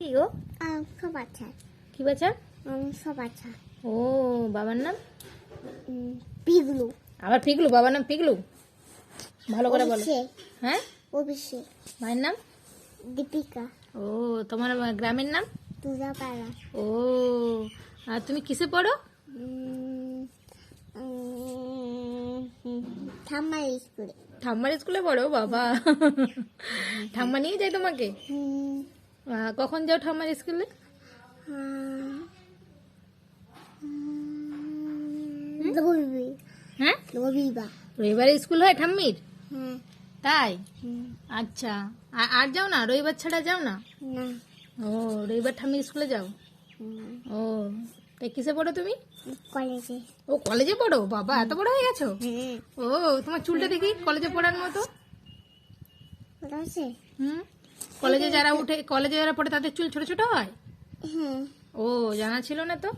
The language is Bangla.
কি গো? অংশ বাছা কি বাচ্চা অংশ বাছা ও বাবার নাম? পিগলু। আবার পিগলু? বাবার নাম পিগলু? ভালো করে বলো। হ্যাঁ? অভিষেক। মায়ের নাম? দীপিকা। ও তোমার গ্রামের নাম? তুজাপাড়া ও আর তুমি কিসে পড়ো? ঠাম্মার স্কুলে। ঠাম্মার স্কুলে পড়ো বাবা। ঠাম্মা নিয়ে যায় তোমাকে? কখন যাও ঠাম্মার স্কুলে? হ্যাঁ? রবিবার স্কুল হয় ঠাম্মির? তাই? আচ্ছা। আর- আর যাও না? রবিবার ছাড়া যাও না? ও রবিবার ঠাম্মির স্কুলে যাও? ও তাই কিসে পড়ো তুমি? কলেজে। ও কলেজে পড়ো? বাবা এত বড় হয়ে গেছো? ও তোমার চুলটা দেখি কলেজে পড়ার মতো? হুম? কলেজে যারা উঠে কলেজে যারা পড়ে তাদের চুল ছোট ছোট হয়? ও জানা ছিল না তো?